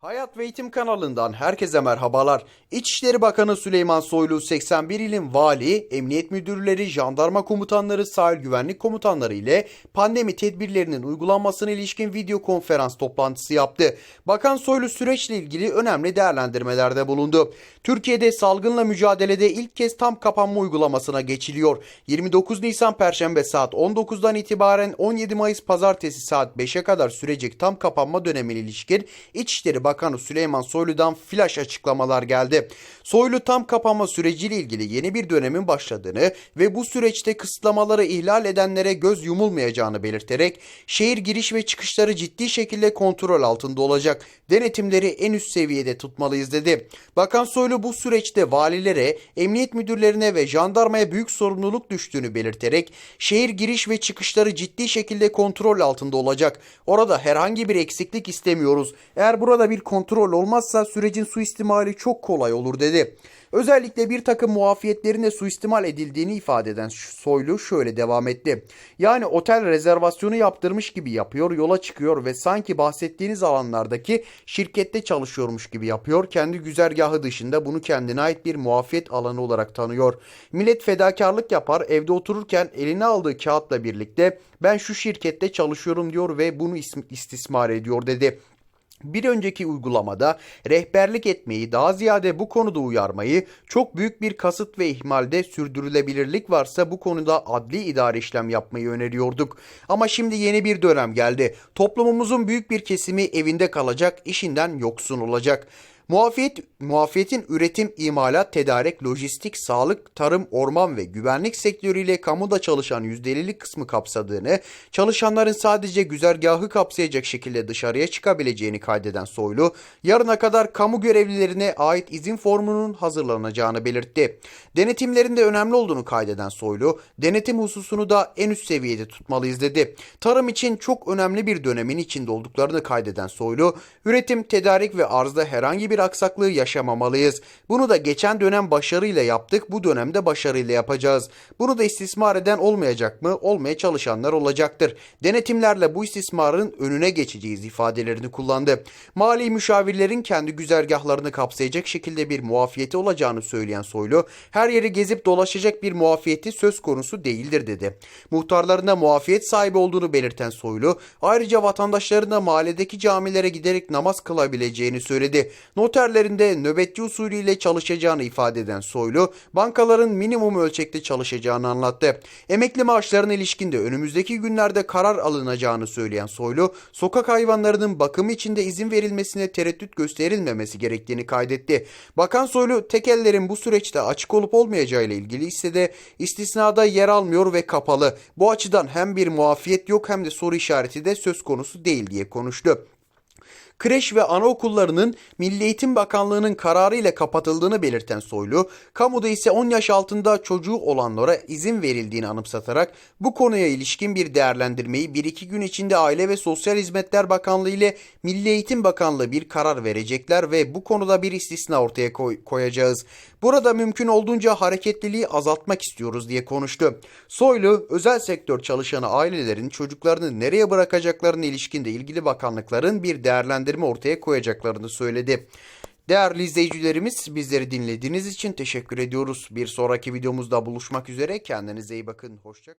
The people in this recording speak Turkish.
Hayat ve Eğitim kanalından herkese merhabalar. İçişleri Bakanı Süleyman Soylu 81 ilin vali, emniyet müdürleri, jandarma komutanları, sahil güvenlik komutanları ile pandemi tedbirlerinin uygulanmasına ilişkin video konferans toplantısı yaptı. Bakan Soylu süreçle ilgili önemli değerlendirmelerde bulundu. Türkiye'de salgınla mücadelede ilk kez tam kapanma uygulamasına geçiliyor. 29 Nisan Perşembe saat 19'dan itibaren 17 Mayıs Pazartesi saat 5'e kadar sürecek tam kapanma dönemine ilişkin İçişleri Bakanı Süleyman Soylu'dan flash açıklamalar geldi. Soylu tam kapanma süreciyle ilgili yeni bir dönemin başladığını ve bu süreçte kısıtlamaları ihlal edenlere göz yumulmayacağını belirterek şehir giriş ve çıkışları ciddi şekilde kontrol altında olacak. Denetimleri en üst seviyede tutmalıyız dedi. Bakan Soylu bu süreçte valilere, emniyet müdürlerine ve jandarmaya büyük sorumluluk düştüğünü belirterek şehir giriş ve çıkışları ciddi şekilde kontrol altında olacak. Orada herhangi bir eksiklik istemiyoruz. Eğer burada bir kontrol olmazsa sürecin suistimali çok kolay olur dedi. Özellikle bir takım muafiyetlerin de suistimal edildiğini ifade eden Soylu şöyle devam etti. Yani otel rezervasyonu yaptırmış gibi yapıyor, yola çıkıyor ve sanki bahsettiğiniz alanlardaki şirkette çalışıyormuş gibi yapıyor. Kendi güzergahı dışında bunu kendine ait bir muafiyet alanı olarak tanıyor. Millet fedakarlık yapar, evde otururken eline aldığı kağıtla birlikte ben şu şirkette çalışıyorum diyor ve bunu istismar ediyor dedi. Bir önceki uygulamada rehberlik etmeyi daha ziyade bu konuda uyarmayı çok büyük bir kasıt ve ihmalde sürdürülebilirlik varsa bu konuda adli idari işlem yapmayı öneriyorduk. Ama şimdi yeni bir dönem geldi. Toplumumuzun büyük bir kesimi evinde kalacak, işinden yoksun olacak. Muafiyet, muafiyetin üretim, imalat, tedarik, lojistik, sağlık, tarım, orman ve güvenlik sektörüyle kamuda çalışan %50'lik kısmı kapsadığını, çalışanların sadece güzergahı kapsayacak şekilde dışarıya çıkabileceğini kaydeden Soylu, yarına kadar kamu görevlilerine ait izin formunun hazırlanacağını belirtti. Denetimlerin de önemli olduğunu kaydeden Soylu, denetim hususunu da en üst seviyede tutmalıyız dedi. Tarım için çok önemli bir dönemin içinde olduklarını kaydeden Soylu, üretim, tedarik ve arzda herhangi bir bir aksaklığı yaşamamalıyız. Bunu da geçen dönem başarıyla yaptık, bu dönemde başarıyla yapacağız. Bunu da istismar eden olmayacak mı? Olmaya çalışanlar olacaktır. Denetimlerle bu istismarın önüne geçeceğiz ifadelerini kullandı. Mali müşavirlerin kendi güzergahlarını kapsayacak şekilde bir muafiyeti olacağını söyleyen Soylu, her yeri gezip dolaşacak bir muafiyeti söz konusu değildir dedi. Muhtarlarında muafiyet sahibi olduğunu belirten Soylu, ayrıca vatandaşların da mahalledeki camilere giderek namaz kılabileceğini söyledi. Noterlerinde nöbetçi usulüyle çalışacağını ifade eden Soylu, bankaların minimum ölçekte çalışacağını anlattı. Emekli maaşlarına ilişkinde önümüzdeki günlerde karar alınacağını söyleyen Soylu, sokak hayvanlarının bakımı içinde izin verilmesine tereddüt gösterilmemesi gerektiğini kaydetti. Bakan Soylu, tekellerin bu süreçte açık olup olmayacağı ile ilgili ise de istisnada yer almıyor ve kapalı. Bu açıdan hem bir muafiyet yok hem de soru işareti de söz konusu değil diye konuştu kreş ve anaokullarının Milli Eğitim Bakanlığı'nın kararı ile kapatıldığını belirten Soylu, kamuda ise 10 yaş altında çocuğu olanlara izin verildiğini anımsatarak bu konuya ilişkin bir değerlendirmeyi 1-2 gün içinde Aile ve Sosyal Hizmetler Bakanlığı ile Milli Eğitim Bakanlığı bir karar verecekler ve bu konuda bir istisna ortaya koy koyacağız. Burada mümkün olduğunca hareketliliği azaltmak istiyoruz diye konuştu. Soylu, özel sektör çalışanı ailelerin çocuklarını nereye bırakacaklarına ilişkinde ilgili bakanlıkların bir değerlendirme ortaya koyacaklarını söyledi. Değerli izleyicilerimiz bizleri dinlediğiniz için teşekkür ediyoruz. Bir sonraki videomuzda buluşmak üzere. Kendinize iyi bakın. Hoşçakalın.